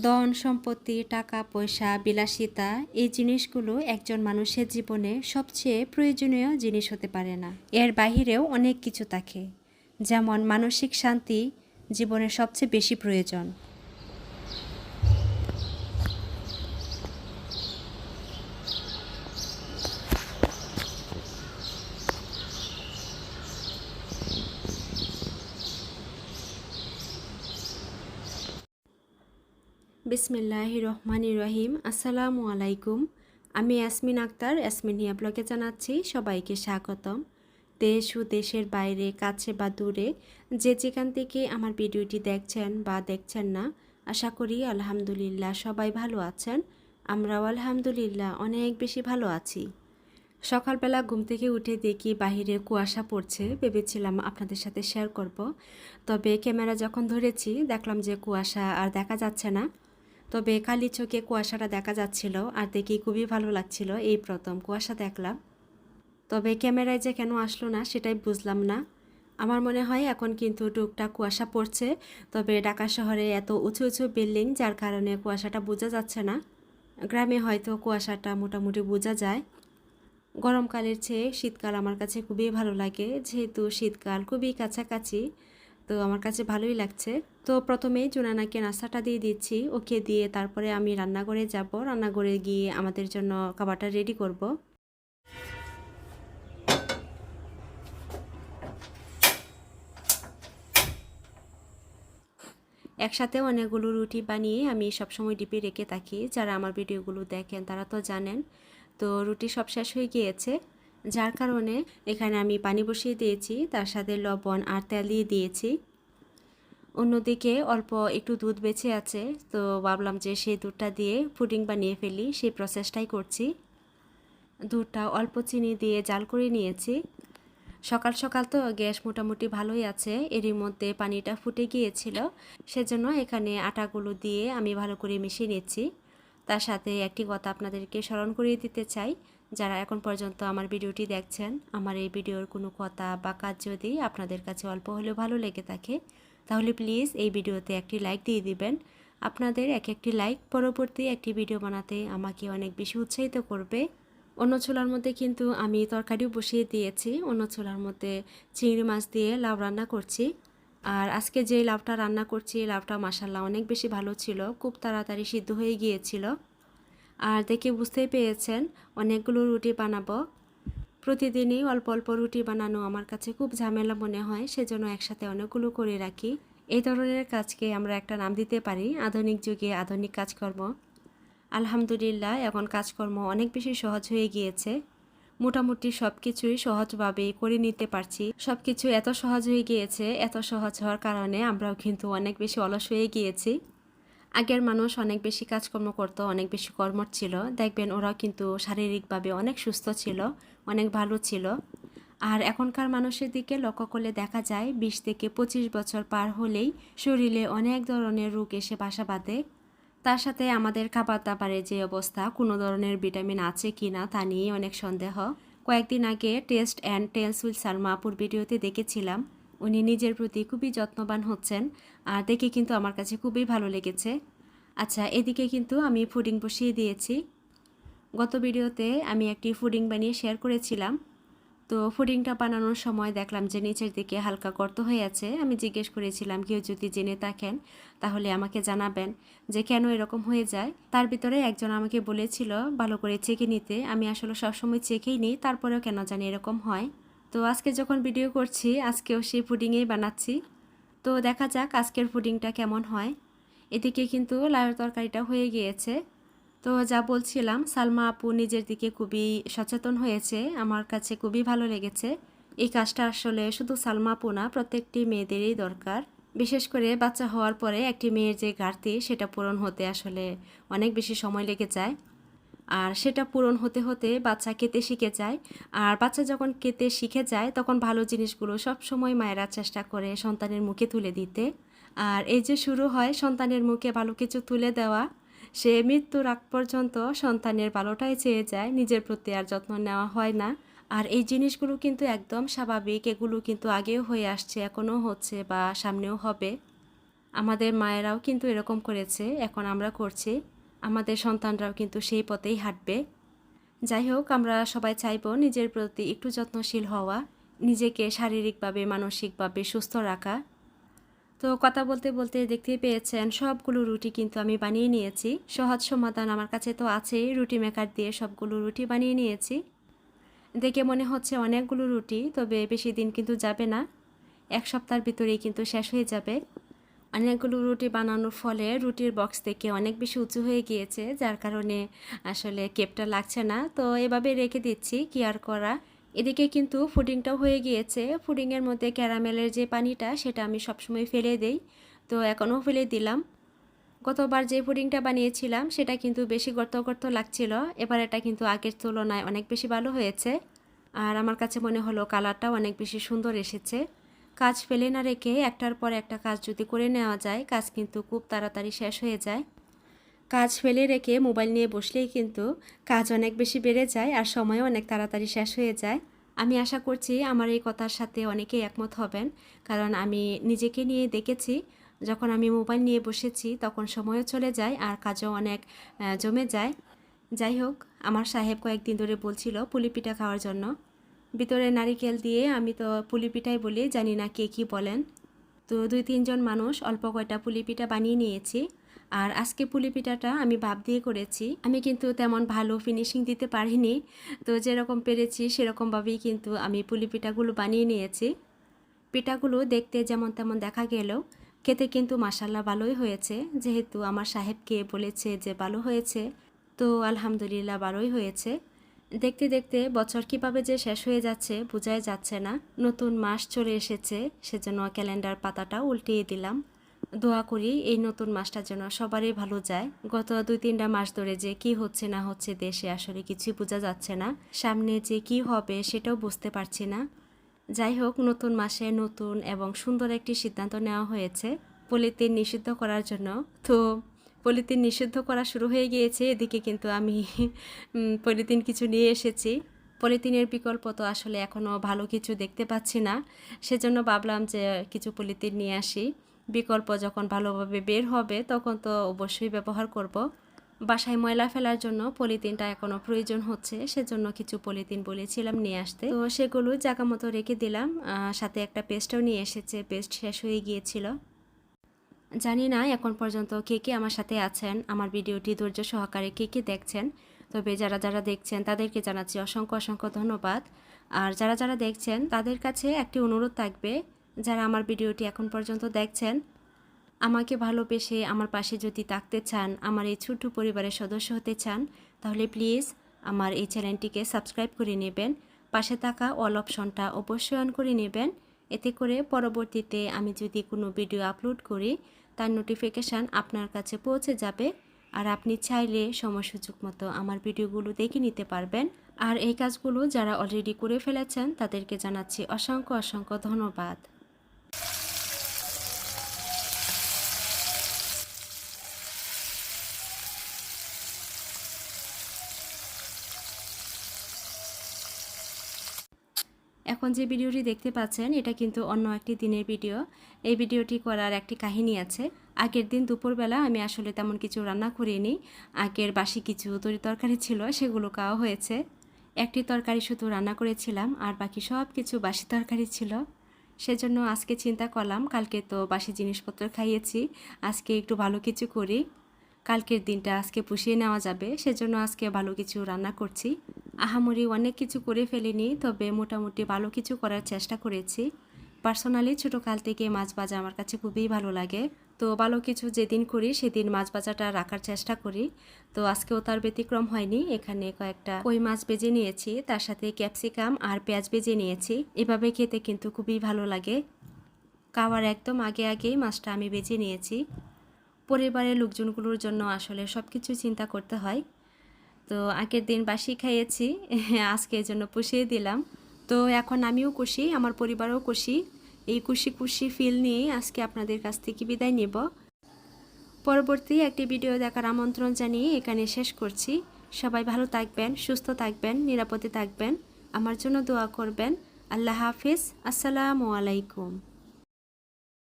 ধন, সম্পত্তি, টাকা, পয়সা, বিলাসিতা, এই জিনিসগুলো একজন মানুষের জীবনে সবচেয়ে প্রয়োজনীয় জিনিস হতে পারে না। এর বাহিরেও অনেক কিছু থাকে, যেমন মানসিক শান্তি জীবনের সবচেয়ে বেশি প্রয়োজন। বিসমিল্লাহ রহমান রহিম। আসসালামু আলাইকুম। আমি ইয়াসমিন আক্তার, ইয়াসমিন হিয়া ব্লগে জানাচ্ছি সবাইকে স্বাগতম। দেশ ও দেশের বাইরে, কাছে বা দূরে, যে যেখান থেকে আমার ভিডিওটি দেখছেন বা দেখছেন না, আশা করি আলহামদুলিল্লাহ সবাই ভালো আছেন। আমরাও আলহামদুলিল্লাহ অনেক বেশি ভালো আছি। সকালবেলা ঘুম থেকে উঠে দেখি বাহিরে কুয়াশা পড়ছে, ভেবেছিলাম আপনাদের সাথে শেয়ার করব। তবে ক্যামেরা যখন ধরেছি, দেখলাম যে কুয়াশা আর দেখা যাচ্ছে না। তবে কালি চোখে কুয়াশাটা দেখা যাচ্ছিল আর দেখি খুবই ভালো লাগছিল এই প্রথম কুয়াশা দেখলাম। তবে ক্যামেরায় যে কেন আসলো না সেটাই বুঝলাম না। আমার মনে হয় এখন কিন্তু টুকটাক কুয়াশা পড়ছে, তবে ঢাকা শহরে এত উঁচু উঁচু বিল্ডিং যার কারণে কুয়াশাটা বোঝা যাচ্ছে না। গ্রামে হয়তো কুয়াশাটা মোটামুটি বোঝা যায়। গরমকালের চেয়ে শীতকাল আমার কাছে খুবই ভালো লাগে, যেহেতু শীতকাল খুবই কাছাকাছি, তো আমার কাছে ভালোই লাগছে। তো প্রথমেই জুনানাকে নাস্তাটা দিয়ে দিচ্ছি। ওকে দিয়ে তারপরে আমি রান্নাঘরে যাব। রান্নাঘরে গিয়ে আমাদের জন্য খাবারটা রেডি করব। একসাথে অনেকগুলো রুটি বানিয়ে আমি সবসময় ডিপে রেখে থাকি। যারা আমার ভিডিওগুলো দেখেন তারা তো জানেন। তো রুটি সব শেষ হয়ে গিয়েছে। যার কারণে এখানে আমি পানি বসিয়ে দিয়েছি। তার সাথে লবণ আর তেল দিয়ে দিয়েছি। অন্যদিকে অল্প একটু দুধ বেঁচে আছে, তো ভাবলাম যে সেই দুধটা দিয়ে পুডিং বানিয়ে ফেলি, সেই প্রসেসটাই করছি। দুধটা অল্প চিনি দিয়ে জাল করে নিয়েছি। সকাল সকাল তো গ্যাস মোটামুটি ভালোই আছে, এরই মধ্যে পানিটা ফুটে গিয়েছিল, সেজন্য এখানে আটাগুলো দিয়ে আমি ভালো করে মিশিয়ে নিচ্ছি। তার সাথে একটি কথা আপনাদেরকে স্মরণ করিয়ে দিতে চাই, যারা এখন পর্যন্ত আমার ভিডিওটি দেখছেন, আমার এই ভিডিওর কোনো কথা বা কাজ যদি আপনাদের কাছে অল্প হলেও ভালো লেগে থাকে তাহলে প্লিজ এই ভিডিওতে একটি লাইক দিয়ে দিবেন। আপনাদের এক একটি লাইক পরবর্তী একটি ভিডিও বানাতে আমাকে অনেক বেশি উৎসাহিত করবে। অন্য ছোলার মধ্যে কিন্তু আমি তরকারিও বসিয়ে দিয়েছি। অন্য ছোলার মধ্যে চিংড়ি মাছ দিয়ে লাউ রান্না করছি। আর আজকে যে লাউটা রান্না করছি, লাউটা মাসাল্লাহ অনেক বেশি ভালো ছিল, খুব তাড়াতাড়ি সিদ্ধ হয়ে গিয়েছিল। আর দেখে বুঝতেই পেরেছেন, অনেকগুলো রুটি বানাবো। প্রতিদিনই অল্প অল্প রুটি বানানো আমার কাছে খুব ঝামেলা মনে হয়, সেজন্য একসাথে অনেকগুলো করে রাখি। এই ধরনের কাজকে আমরা একটা নাম দিতে পারি, আধুনিক যুগে আধুনিক কাজকর্ম। আলহামদুলিল্লাহ, এখন কাজকর্ম অনেক বেশি সহজ হয়ে গিয়েছে। মোটামুটি সব কিছুই সহজভাবে করে নিতে পারছি। সব কিছু এত সহজ হয়ে গিয়েছে, এত সহজ হওয়ার কারণে আমরাও কিন্তু অনেক বেশি অলস হয়ে গিয়েছি। আগের মানুষ অনেক বেশি কাজকর্ম করত, অনেক বেশি কর্মর ছিল। দেখবেন ওরাও কিন্তু শারীরিকভাবে অনেক সুস্থ ছিল, অনেক ভালো ছিল। আর এখনকার মানুষের দিকে লক্ষ্য করলে দেখা যায়, বিশ থেকে পঁচিশ বছর পার হলেই শরীরে অনেক ধরনের রোগ এসে বাসা বাঁধে। তার সাথে আমাদের খাবার দাবারের যে অবস্থা, কোনো ধরনের ভিটামিন আছে কি না, তা নিয়ে অনেক সন্দেহ। কয়েকদিন আগে টেস্ট অ্যান্ড টেলস উইল সালমাপুর ভিডিওতে দেখেছিলাম। উনি নিজের প্রতি খুবই যত্নবান হচ্ছেন, আর দেখে কিন্তু আমার কাছে খুবই ভালো লেগেছে। আচ্ছা এদিকে কিন্তু আমি ফুডিং বসিয়ে দিয়েছি। গত ভিডিওতে আমি একটি ফুডিং বানিয়ে শেয়ার করেছিলাম। তো ফুডিংটা বানানোর সময় দেখলাম যে নিচের দিকে হালকা গর্ত হয়ে আছে। আমি জিজ্ঞেস করেছিলাম, কেউ যদি জেনে থাকেন, তাহলে আমাকে জানাবেন যে কেন এরকম হয়ে যায়? তার ভিতরে একজন আমাকে বলেছিল, ভালো করে চেকে নিতে। আমি আসলে সবসময় চেকেই নিই, তারপরেও কেন জানি এরকম হয়। তো আজকে যখন ভিডিও করছি, আজকেও সেই পুডিংয়েই বানাচ্ছি। তো দেখা যাক আজকের পুডিংটা কেমন হয়। এদিকে কিন্তু লাউয়ের তরকারিটা হয়ে গিয়েছে। তো যা বলছিলাম, সালমা আপু নিজের দিকে খুবই সচেতন হয়েছে। আমার কাছে খুবই ভালো লেগেছে। এই কাজটা আসলে শুধু সালমা আপু না, প্রত্যেকটি মেয়েদেরই দরকার। বিশেষ করে বাচ্চা হওয়ার পরে একটি মেয়ের যে ঘাটতি, সেটা পূরণ হতে আসলে অনেক বেশি সময় লেগে যায়। আর সেটা পূরণ হতে হতে বাচ্চা কেতে শিখে যায়। আর বাচ্চা যখন কেতে শিখে যায়, তখন ভালো জিনিসগুলো সব সময় মায়েরা চেষ্টা করে সন্তানের মুখে তুলে দিতে। আর এই যে শুরু হয় সন্তানের মুখে ভালো কিছু তুলে দেওয়া, সে মৃত্যুর আগ পর্যন্ত সন্তানের ভালোটাই চেয়ে যায়, নিজের প্রতি আর যত্ন নেওয়া হয় না। আর এই জিনিসগুলো কিন্তু একদম স্বাভাবিক, এগুলো কিন্তু আগেও হয়ে আসছে, এখনও হচ্ছে বা সামনেও হবে। আমাদের মায়েরাও কিন্তু এরকম করেছে, এখন আমরা করছি। আমাদের সন্তানরাও কিন্তু সেই পথেই হাঁটবে। যাই হোক, আমরা সবাই চাইব নিজের প্রতি একটু যত্নশীল হওয়া, নিজেকে শারীরিকভাবে, মানসিকভাবে সুস্থ রাখা। তো কথা বলতে বলতে দেখতে পেয়েছেন, সবগুলো রুটি কিন্তু আমি বানিয়ে নিয়েছি। সহজ সমাধান আমার কাছে তো আছেই, রুটি মেকার দিয়ে সবগুলো রুটি বানিয়ে নিয়েছি। দেখে মনে হচ্ছে অনেকগুলো রুটি, তবে বেশি দিন কিন্তু যাবে না। এক সপ্তাহের ভিতরেই কিন্তু শেষ হয়ে যাবে। অনেকগুলো রুটি বানানোর ফলে রুটির বক্স থেকে অনেক বেশি উঁচু হয়ে গিয়েছে, যার কারণে আসলে কেপটা লাগছে না। তো এভাবে রেখে দিচ্ছি কেয়ার করা। এদিকে কিন্তু ফুডিংটাও হয়ে গিয়েছে। ফুডিংয়ের মধ্যে ক্যারামেলের যে পানিটা, সেটা আমি সবসময় ফেলে দেই। তো এখনও ফেলে দিলাম। গতবার যে পুডিংটা বানিয়েছিলাম, সেটা কিন্তু বেশি গর্ত গর্ত লাগছিল। এবার এটা কিন্তু আগের তুলনায় অনেক বেশি ভালো হয়েছে। আর আমার কাছে মনে হলো কালারটাও অনেক বেশি সুন্দর এসেছে। কাজ ফেলে না রেখে একটার পর একটা কাজ যদি করে নেওয়া যায়, কাজ কিন্তু খুব তাড়াতাড়ি শেষ হয়ে যায়। কাজ ফেলে রেখে মোবাইল নিয়ে বসলেই কিন্তু কাজ অনেক বেশি বেড়ে যায় আর সময়ও অনেক তাড়াতাড়ি শেষ হয়ে যায়। আমি আশা করছি আমার এই কথার সাথে অনেকেই একমত হবেন, কারণ আমি নিজেকে নিয়ে দেখেছি। যখন আমি মোবাইল নিয়ে বসেছি, তখন সময়ও চলে যায় আর কাজও অনেক জমে যায়। যাই হোক, আমার সাহেব কয়েকদিন ধরে বলছিল, পুলি পিঠা খাওয়ার জন্য। ভিতরে নারিকেল দিয়ে আমি তো পুলি পিঠাই বলি, জানি না কে কী বলেন। তো দুই তিনজন মানুষ অল্প কয়টা পুলি পিঠা বানিয়ে নিয়েছি। আর আজকে পুলি পিঠাটা আমি ভাব দিয়ে করেছি। আমি কিন্তু তেমন ভালো ফিনিশিং দিতে পারিনি। তো যেরকম পেরেছি, সেরকমভাবেই কিন্তু আমি পুলি পিঠাগুলো বানিয়ে নিয়েছি। পিঠাগুলো দেখতে যেমন তেমন দেখা গেলেও খেতে কিন্তু মাসাল্লাহ ভালোই হয়েছে। যেহেতু আমার সাহেবকে বলেছে যে ভালো হয়েছে, তো আলহামদুলিল্লাহ ভালোই হয়েছে। দেখতে দেখতে বছর কীভাবে যে শেষ হয়ে যাচ্ছে বোঝাই যাচ্ছে না। নতুন মাস চলে এসেছে, সেজন্য ক্যালেন্ডার পাতাটা উল্টিয়ে দিলাম। দোয়া করি এই নতুন মাসটা যেন সবারই ভালো যায়। গত দুই তিনটা মাস ধরে যে কি হচ্ছে না হচ্ছে দেশে আসলে কিছুই বোঝা যাচ্ছে না। সামনে যে কি হবে সেটাও বুঝতে পারছি না। যাই হোক, নতুন মাসে নতুন এবং সুন্দর একটি সিদ্ধান্ত নেওয়া হয়েছে। পলিথিন নিষিদ্ধ করার জন্য। তো পলিথিন নিষিদ্ধ করা শুরু হয়ে গিয়েছে, এদিকে কিন্তু আমি পলিথিন কিছু নিয়ে এসেছি। পলিথিনের বিকল্প তো আসলে এখনও ভালো কিছু দেখতে পাচ্ছি না। সেজন্য ভাবলাম যে কিছু পলিথিন নিয়ে আসি। বিকল্প যখন ভালোভাবে বের হবে, তখন তো অবশ্যই ব্যবহার করব। বাসায় ময়লা ফেলার জন্য পলিথিনটা এখনও প্রয়োজন হচ্ছে, সেজন্য কিছু পলিথিন বলেছিলাম নিয়ে আসতে। তো সেগুলো জায়গা মতো রেখে দিলাম। সাথে একটা পেস্টও নিয়ে এসেছে, পেস্ট শেষ হয়ে গিয়েছিল। জানি না এখন পর্যন্ত কে কে আমার সাথে আছেন, আমার ভিডিওটি ধৈর্য সহকারে কে কে দেখছেন। তবে যারা যারা দেখছেন তাদেরকে জানাচ্ছি অসংখ্য অসংখ্য ধন্যবাদ। আর যারা যারা দেখছেন তাদের কাছে একটি অনুরোধ থাকবে, যারা আমার ভিডিওটি এখন পর্যন্ত দেখছেন, আমাকে ভালোবেসে আমার পাশে যদি থাকতে চান, আমার এই ছোট্ট পরিবারের সদস্য হতে চান, তাহলে প্লিজ আমার এই চ্যানেলটিকে সাবস্ক্রাইব করে নেবেন। পাশে থাকা অল অপশনটা অবশ্যই অন করে নেবেন। এতে করে পরবর্তীতে আমি যদি কোনো ভিডিও আপলোড করি তার নোটিফিকেশান আপনার কাছে পৌঁছে যাবে। আর আপনি চাইলে সময়সূচক মতো আমার ভিডিওগুলো দেখে নিতে পারবেন। আর এই কাজগুলো যারা অলরেডি করে ফেলেছেন, তাদেরকে জানাচ্ছি অসংখ্য অসংখ্য ধন্যবাদ। এখন যে ভিডিওটি দেখতে পাচ্ছেন, এটা কিন্তু অন্য একটি দিনের ভিডিও। এই ভিডিওটি করার একটি কাহিনী আছে। আগের দিন দুপুরবেলা আমি আসলে তেমন কিছু রান্না করিনি। আগের বাসি কিছু তরি তরকারি ছিল, সেগুলো খাওয়া হয়েছে। একটি তরকারি শুধু রান্না করেছিলাম, আর বাকি সব কিছু বাসি তরকারি ছিল। সেজন্য আজকে চিন্তা করলাম, কালকে তো বাসি জিনিসপত্র খাইয়েছি, আজকে একটু ভালো কিছু করি। কালকের দিনটা আজকে পুষিয়ে নেওয়া যাবে, সেজন্য আজকে ভালো কিছু রান্না করছি। আহামরি অনেক কিছু করে ফেলিনি, তবে মোটামুটি ভালো কিছু করার চেষ্টা করেছি। পার্সোনালি ছোটো কাল থেকে মাছ ভাজা আমার কাছে খুবই ভালো লাগে। তো ভালো কিছু যেদিন করি, সেদিন মাছ ভাজাটা রাখার চেষ্টা করি। তো আজকেও তার ব্যতিক্রম হয়নি, এখানে কয়েকটা কই মাছ বেজে নিয়েছি, তার সাথে ক্যাপসিকাম আর পেঁয়াজ বেজে নিয়েছি। এভাবে খেতে কিন্তু খুবই ভালো লাগে। খাওয়ার একদম আগে আগেই মাছটা আমি বেজে নিয়েছি। পরিবারের লোকজনগুলোর জন্য আসলে সব কিছু চিন্তা করতে হয়। তো আগের দিন বাসি খাইয়েছি, আজকে এই জন্য পুষিয়ে দিলাম। তো এখন আমিও খুশি আমার পরিবারও খুশি এই খুশি খুশি ফিল নিয়ে আজকে আপনাদের কাছ থেকে বিদায় নেব। পরবর্তী একটি ভিডিও দেখার আমন্ত্রণ জানিয়ে এখানে শেষ করছি। সবাই ভালো থাকবেন, সুস্থ থাকবেন, নিরাপদে থাকবেন। আমার জন্য দোয়া করবেন। আল্লাহ হাফিজ। আসসালামু আলাইকুম।